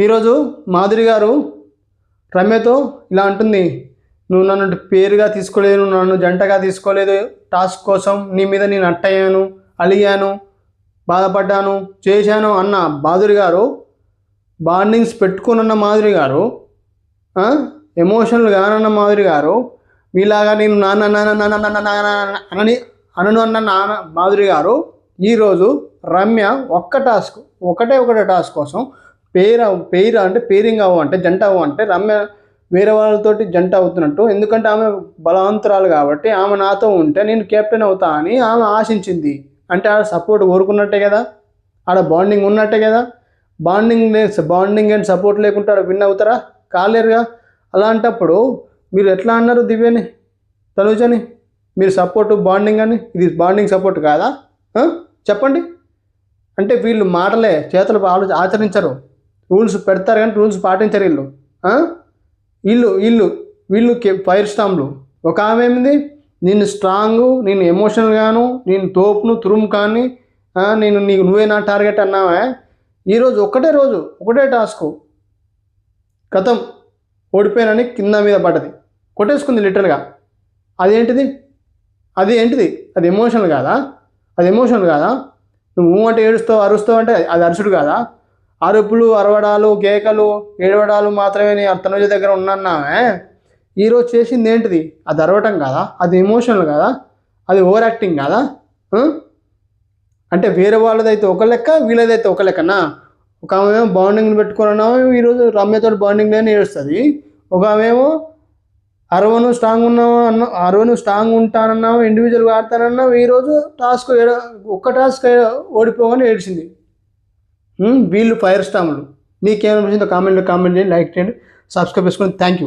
ఈరోజు మాధురి గారు రమ్యతో ఇలా అంటుంది నువ్వు నన్ను పేరుగా తీసుకోలేదు నువ్వు నన్ను జంటగా తీసుకోలేదు టాస్క్ కోసం నీ మీద నేను అట్టయ్యాను అలిగాను బాధపడ్డాను చేశాను అన్న మాధురి గారు బాండింగ్స్ పెట్టుకున్న మాధురి గారు ఎమోషనల్ కానన్న మాధురి గారు మీలాగా నేను నాన్న నాన్న నాన్న నాన్న అనని అనను అన్న నాన్న మాధురి గారు ఈరోజు రమ్య ఒక్క టాస్క్ ఒకటే ఒకటే టాస్క్ కోసం పేరు పేరు అంటే పేరింగ్ అవ్వ అంటే జంట అవ్వ అంటే రమ్య వేరే వాళ్ళతోటి జంట అవుతున్నట్టు ఎందుకంటే ఆమె బలవంతురాలు కాబట్టి ఆమె నాతో ఉంటే నేను కెప్టెన్ అవుతా అని ఆమె ఆశించింది. అంటే ఆడ సపోర్ట్ కోరుకున్నట్టే కదా? ఆడ బాండింగ్ ఉన్నట్టే కదా? బాండింగ్ లే బాండింగ్ అండ్ సపోర్ట్ లేకుంటే ఆడ విన్ అవుతారా? కాలేరుగా? అలాంటప్పుడు మీరు ఎట్లా అన్నారు దివ్యని? తనుజని? మీరు సపోర్టు బాండింగ్ అని? ఇది బాండింగ్ సపోర్ట్ కాదా? చెప్పండి. అంటే వీళ్ళు మాటలే చేతులు ఆలోచ ఆచరించరు. రూల్స్ పెడతారు కానీ రూల్స్ పాటించరు వీళ్ళు. వీళ్ళు వీళ్ళు వీళ్ళు ఫైర్ స్టాంప్లు. ఒక ఆమె ఏమింది? నేను స్ట్రాంగ్ నేను ఎమోషనల్ గాను నేను తోపును తురుము కానీ నేను నీకు నువ్వే నా టార్గెట్ అన్నావే? ఈరోజు ఒకటే రోజు ఒకటే టాస్క్. గతం ఓడిపోయానని కింద మీద పడ్డది. కొట్టేసుకుంది లిటరల్గా. అదేంటిది? అది ఏంటిది? అది ఎమోషనల్ కాదా? అది ఎమోషనల్ కాదా? నువ్వు అంటే ఏడుస్తావు అరుస్తావు అంటే అది అరుచుడు కాదా? అరుపులు అరవడాలు కేకలు ఏడవడాలు మాత్రమే నేను తనుజ దగ్గర ఉన్నాన్నామే ఈరోజు చేసింది ఏంటిది? అది అరవటం కాదా? అది ఎమోషనల్ కాదా? అది ఓవర్ యాక్టింగ్ కాదా అంటే వేరే వాళ్ళదైతే ఒక లెక్క వీళ్ళదైతే ఒక లెక్కనా? ఒక ఆమె బాండింగ్ని పెట్టుకున్నామో ఈరోజు రమ్యతో బాండింగ్ లేని ఏడుస్తుంది. ఒక ఆమెమో అరవను స్ట్రాంగ్ ఉన్నావు అన్న అరవను స్ట్రాంగ్ ఉంటానన్నావు ఇండివిజువల్గా ఆడతానన్నావు ఈరోజు టాస్క్ ఏడ ఒక్క టాస్క్ ఓడిపోగానే ఏడ్చింది. వీళ్ళు ఫైర్ స్టామ్లు మీకేమనిపించిందో కామెంట్లో కామెంట్ చేయండి లైక్ చేయండి సబ్స్క్రైబ్ చేసుకోండి థ్యాంక్ యూ.